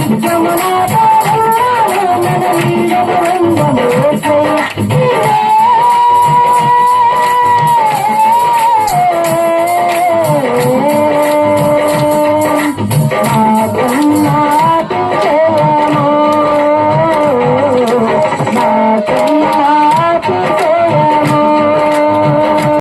నిత్యమునా